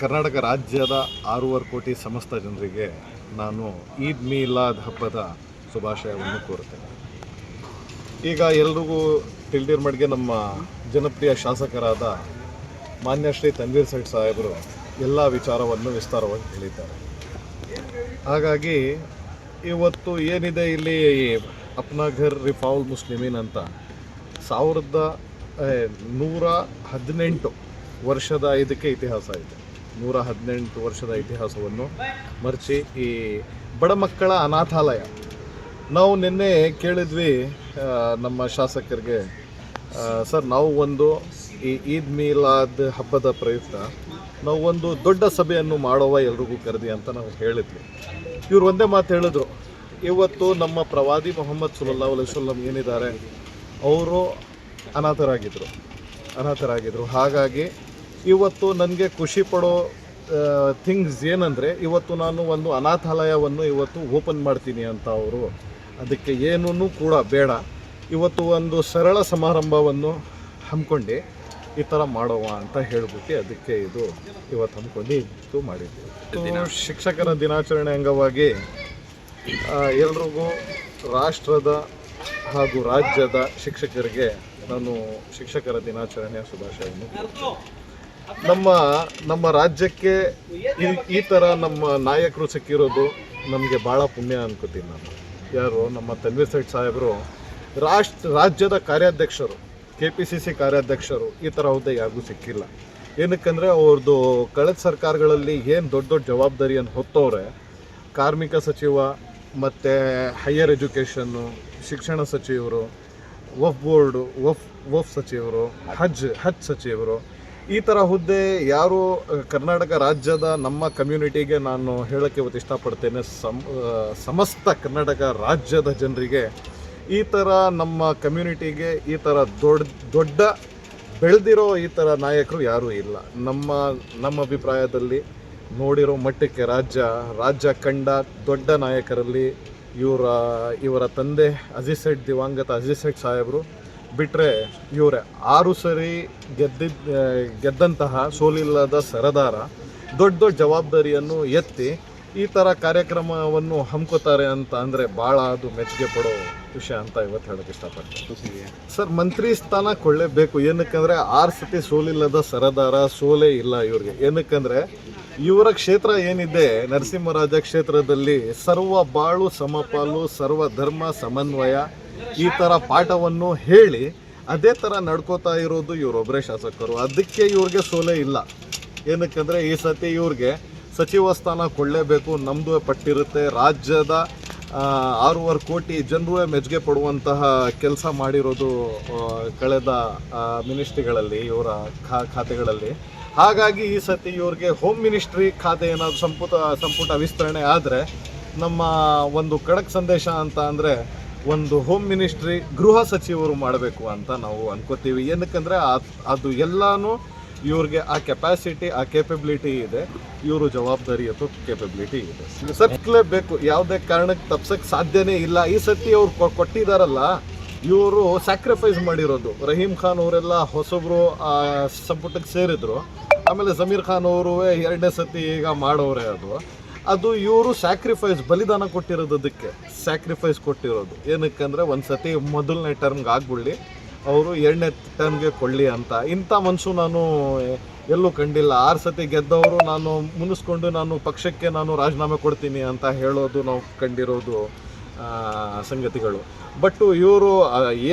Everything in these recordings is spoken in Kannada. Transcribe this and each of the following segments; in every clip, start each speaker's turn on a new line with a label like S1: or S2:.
S1: ಕರ್ನಾಟಕ ರಾಜ್ಯದ ಆರೂವರೆ ಕೋಟಿ ಸಮಸ್ತ ಜನರಿಗೆ ನಾನು ಈದ್ ಮೀಲಾದ್ ಹಬ್ಬದ ಶುಭಾಶಯವನ್ನು ಕೋರುತ್ತೇನೆ. ಈಗ ಎಲ್ರಿಗೂ ತಿಳಿದಿರ ಮಟ್ಟಿಗೆ ನಮ್ಮ ಜನಪ್ರಿಯ ಶಾಸಕರಾದ ಮಾನ್ಯ ಶ್ರೀ ತನ್ವೀರ್ ಸೇಠ್ ಸಾಹೇಬರು ಎಲ್ಲ ವಿಚಾರವನ್ನು ವಿಸ್ತಾರವಾಗಿ ಹೇಳಿದ್ದಾರೆ. ಹಾಗಾಗಿ ಇವತ್ತು ಏನಿದೆ ಇಲ್ಲಿ ಅಪ್ನಾಘರ್ ರಿಫಾವುಲ್ ಮುಸ್ಲಿಮೀನ್ ಅಂತ ಸಾವಿರದ ನೂರ ಹದಿನೆಂಟು ವರ್ಷದ ಇದಕ್ಕೆ ಇತಿಹಾಸ ಇದೆ. ನೂರ ಹದಿನೆಂಟು ವರ್ಷದ ಇತಿಹಾಸವನ್ನು ಮರೆಸಿ ಈ ಬಡ ಮಕ್ಕಳ ಅನಾಥಾಲಯ. ನಾವು ನಿನ್ನೆ ಕೇಳಿದ್ವಿ ನಮ್ಮ ಶಾಸಕರಿಗೆ ಸರ್, ನಾವು ಒಂದು ಈ ಈದ್ ಮೀಲಾದ್ ಹಬ್ಬದ ಪ್ರಯುಕ್ತ, ನಾವು ಒಂದು ದೊಡ್ಡ ಸಭೆಯನ್ನು ಮಾಡುವ ಎಲ್ರಿಗೂ ಕರೆದಿ ಅಂತ ನಾವು ಹೇಳಿದ್ವಿ. ಇವರು ಒಂದೇ ಮಾತು ಹೇಳಿದ್ರು, ಇವತ್ತು ನಮ್ಮ ಪ್ರವಾದಿ ಮೊಹಮ್ಮದ್ ಸುಲಲ್ಲಾ ವಸಲ್ಲಂ ಏನಿದ್ದಾರೆ, ಅವರು ಅನಾಥರಾಗಿದ್ದರು ಅನಾಥರಾಗಿದ್ದರು ಹಾಗಾಗಿ ಇವತ್ತು ನನಗೆ ಖುಷಿ ಪಡೋ ಥಿಂಗ್ಸ್ ಏನಂದರೆ ಇವತ್ತು ನಾನು ಒಂದು ಅನಾಥಾಲಯವನ್ನು ಇವತ್ತು ಓಪನ್ ಮಾಡ್ತೀನಿ ಅಂತ ಅವರು. ಅದಕ್ಕೆ ಏನೂ ಕೂಡ ಬೇಡ. ಇವತ್ತು ಒಂದು ಸರಳ ಸಮಾರಂಭವನ್ನು ಹಮ್ಮಿಕೊಂಡು ಈ ಥರ ಮಾಡುವ ಅಂತ ಹೇಳ್ಬಿಟ್ಟು ಅದಕ್ಕೆ ಇದು ಇವತ್ತು ಹಮ್ಮಿಕೊಂಡು ಇದು ಮಾಡಿದ್ದೀವಿ ಶಿಕ್ಷಕರ ದಿನಾಚರಣೆ ಅಂಗವಾಗಿ ಎಲ್ರಿಗೂ ರಾಷ್ಟ್ರದ ಹಾಗೂ ರಾಜ್ಯದ ಶಿಕ್ಷಕರಿಗೆ ನಾನು ಶಿಕ್ಷಕರ ದಿನಾಚರಣೆಯ ಶುಭಾಶಯವನ್ನು. ನಮ್ಮ ನಮ್ಮ ರಾಜ್ಯಕ್ಕೆ ಈ- ಥರ ನಮ್ಮ ನಾಯಕರು ಸಿಕ್ಕಿರೋದು ನಮಗೆ ಭಾಳ ಪುಣ್ಯ ಅನ್ಕೋತೀನಿ ನಾನು. ಯಾರು? ನಮ್ಮ ತನ್ವೀರ್ ಸೇಠ್ ಸಾಹೇಬರು ರಾಷ್ಟ್ರ ರಾಜ್ಯದ ಕಾರ್ಯಾಧ್ಯಕ್ಷರು ಕೆ ಪಿ ಸಿ ಸಿ ಕಾರ್ಯಾಧ್ಯಕ್ಷರು ಈ ಥರ ಹುದ್ದೆ ಯಾರಿಗೂ ಸಿಕ್ಕಿಲ್ಲ. ಏನಕ್ಕಂದರೆ ಅವ್ರದ್ದು ಕಳೆದ ಸರ್ಕಾರಗಳಲ್ಲಿ ಏನು ದೊಡ್ಡ ದೊಡ್ಡ ಜವಾಬ್ದಾರಿಯನ್ನು ಹೊತ್ತವ್ರೆ, ಕಾರ್ಮಿಕ ಸಚಿವ ಮತ್ತು ಹೈಯರ್ ಎಜುಕೇಷನ್ನು ಶಿಕ್ಷಣ ಸಚಿವರು ವಫ್ ಬೋರ್ಡು ವಫ್ ವಫ್ ಸಚಿವರು, ಹಜ್ ಹಜ್ ಸಚಿವರು ಈ ಥರ ಹುದ್ದೆ ಯಾರು ಕರ್ನಾಟಕ ರಾಜ್ಯದ ನಮ್ಮ ಕಮ್ಯುನಿಟಿಗೆ ನಾನು ಹೇಳೋಕ್ಕೆ ಇವತ್ತು ಇಷ್ಟಪಡ್ತೇನೆ. ಸಮ್ ಸಮಸ್ತ ಕರ್ನಾಟಕ ರಾಜ್ಯದ ಜನರಿಗೆ ಈ ಥರ ನಮ್ಮ ಕಮ್ಯುನಿಟಿಗೆ ಈ ಥರ ದೊಡ್ಡ ದೊಡ್ಡ ಬೆಳೆದಿರೋ ಈ ಥರ ನಾಯಕರು ಯಾರೂ ಇಲ್ಲ. ನಮ್ಮ ನಮ್ಮ ಅಭಿಪ್ರಾಯದಲ್ಲಿ ನೋಡಿರೋ ಮಟ್ಟಕ್ಕೆ ರಾಜ್ಯ ರಾಜ್ಯ ಕಂಡ ದೊಡ್ಡ ನಾಯಕರಲ್ಲಿ ಇವರ ಇವರ ತಂದೆ ಅಜಿಸೆಟ್ ದಿವಂಗತ ಅಜಿಸೆಟ್ ಸಾಹೇಬರು ಬಿಟ್ಟರೆ ಇವರೇ ಆರು ಸರಿ ಗೆದ್ದಿದ್ದ ಗೆದ್ದಂತಹ ಸೋಲಿಲ್ಲದ ಸರದಾರ ದೊಡ್ಡ ದೊಡ್ಡ ಜವಾಬ್ದಾರಿಯನ್ನು ಎತ್ತಿ ಈ ಥರ ಕಾರ್ಯಕ್ರಮವನ್ನು ಹಮ್ಕೋತಾರೆ ಅಂತ ಅಂದರೆ ಭಾಳ ಅದು ಮೆಚ್ಚುಗೆ ಪಡೋ ವಿಷಯ ಅಂತ ಇವತ್ತು ಹೇಳೋಕ್ಕೆ ಇಷ್ಟಪಡ್ತೀನಿ. ಸರ್, ಮಂತ್ರಿ ಸ್ಥಾನ ಕೊಳ್ಳೇಬೇಕು ಏನಕ್ಕಂದರೆ ಆರು ಸತಿ ಸೋಲಿಲ್ಲದ ಸರದಾರ ಸೋಲೇ ಇಲ್ಲ ಇವ್ರಿಗೆ. ಏನಕ್ಕಂದರೆ ಇವರ ಕ್ಷೇತ್ರ ಏನಿದೆ, ನರಸಿಂಹರಾಜ ಕ್ಷೇತ್ರದಲ್ಲಿ ಸರ್ವ ಬಾಳು, ಸಮಪಾಲು, ಸರ್ವ ಧರ್ಮ, ಸಮನ್ವಯ ಈ ಥರ ಪಾಠವನ್ನು ಹೇಳಿ ಅದೇ ಥರ ನಡ್ಕೋತಾ ಇರೋದು ಇವರೊಬ್ಬರೇ ಶಾಸಕರು. ಅದಕ್ಕೆ ಇವ್ರಿಗೆ ಸೋಲೆ ಇಲ್ಲ. ಏನಕ್ಕಂದ್ರೆ ಈ ಸತಿ ಇವ್ರಿಗೆ ಸಚಿವ ಸ್ಥಾನ ಕೊಡಲೇಬೇಕು ನಮ್ಮದು ಪಟ್ಟಿರುತ್ತೆ. ರಾಜ್ಯದ ಆರೂವರೆ ಕೋಟಿ ಜನರು ಮೆಚ್ಚುಗೆ ಪಡುವಂತಹ ಕೆಲಸ ಮಾಡಿರೋದು ಕಳೆದ ಮಿನಿಸ್ಟ್ರಿಗಳಲ್ಲಿ, ಇವರ ಖಾತೆಗಳಲ್ಲಿ. ಹಾಗಾಗಿ ಈ ಸತಿ ಇವ್ರಿಗೆ ಹೋಮ್ ಮಿನಿಸ್ಟ್ರಿ ಖಾತೆ ಏನಾದರೂ ಸಂಪುಟ ಸಂಪುಟ ವಿಸ್ತರಣೆ ಆದರೆ ನಮ್ಮ ಒಂದು ಖಡಕ್ ಸಂದೇಶ ಅಂತ ಅಂದರೆ ಒಂದು ಹೋಮ್ ಮಿನಿಸ್ಟ್ರಿ ಗೃಹ ಸಚಿವರು ಮಾಡಬೇಕು ಅಂತ ನಾವು ಅನ್ಕೋತೀವಿ. ಏನಕ್ಕಂದರೆ ಅದು ಎಲ್ಲಾನು ಇವ್ರಿಗೆ ಆ ಕೆಪಾಸಿಟಿ ಆ ಕೇಪಬಿಲಿಟಿ ಇದೆ. ಇವರು ಜವಾಬ್ದಾರಿ ಅಥವಾ ಕೇಪಬಿಲಿಟಿ ಇದೆ. ಸತ್ಲೇಬೇಕು ಯಾವುದೇ ಕಾರಣಕ್ಕೆ ತಪ್ಸಕ್ಕೆ ಸಾಧ್ಯನೇ ಇಲ್ಲ. ಈ ಸತಿ ಅವ್ರು ಕೊಟ್ಟಿದಾರಲ್ಲ, ಇವರು ಸ್ಯಾಕ್ರಿಫೈಸ್ ಮಾಡಿರೋದು. ರಹೀಮ್ ಖಾನ್ ಅವರೆಲ್ಲ ಹೊಸಬ್ರು, ಆ ಸಂಪುಟಕ್ಕೆ ಸೇರಿದ್ರು. ಆಮೇಲೆ ಜಮೀರ್ ಖಾನ್ ಅವರು ಎರಡನೇ ಸತಿ ಈಗ ಮಾಡೋರೆ ಅದು. ಅದು ಇವರು ಸ್ಯಾಕ್ರಿಫೈಸ್ ಬಲಿದಾನ ಕೊಟ್ಟಿರೋದು ಅದಕ್ಕೆ ಸ್ಯಾಕ್ರಿಫೈಸ್ ಕೊಟ್ಟಿರೋದು. ಏನಕ್ಕಂದ್ರೆ ಒಂದು ಸತಿ ಮೊದಲನೇ ಟರ್ಮ್ಗೆ ಆಗ್ಬಿಡ್ಲಿ. ಅವರು ಎರಡನೇ ಟರ್ಮ್ಗೆ ಕೊಳ್ಳಿ ಅಂತ. ಇಂಥ ಮನಸ್ಸು ನಾನು ಎಲ್ಲೂ ಕಂಡಿಲ್ಲ. ಆರು ಸತಿ ಗೆದ್ದವರು ನಾನು ಮುನಿಸ್ಕೊಂಡು ನಾನು ಪಕ್ಷಕ್ಕೆ ನಾನು ರಾಜೀನಾಮೆ ಕೊಡ್ತೀನಿ ಅಂತ ಹೇಳೋದು ನಾವು ಕಂಡಿರೋದು. ಸಂಗತಿಗಳು. ಬಟ್ ಇವರು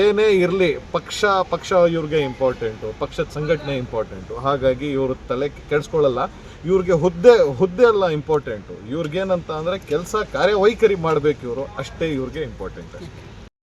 S1: ಏನೇ ಇರಲಿ, ಪಕ್ಷ ಪಕ್ಷ ಇವ್ರಿಗೆ ಇಂಪಾರ್ಟೆಂಟು ಪಕ್ಷದ ಸಂಘಟನೆ ಇಂಪಾರ್ಟೆಂಟು ಹಾಗಾಗಿ ಇವರು ತಲೆ ಕೆಡಿಸ್ಕೊಳ್ಳಲ್ಲ. ಇವ್ರಿಗೆ ಹುದ್ದೆ ಹುದ್ದೆ ಅಲ್ಲ ಇಂಪಾರ್ಟೆಂಟು ಇವ್ರಿಗೇನಂತ ಅಂದರೆ ಕೆಲಸ ಕಾರ್ಯವೈಖರಿ ಮಾಡಬೇಕು ಇವರು. ಅಷ್ಟೇ ಇವ್ರಿಗೆ ಇಂಪಾರ್ಟೆಂಟ್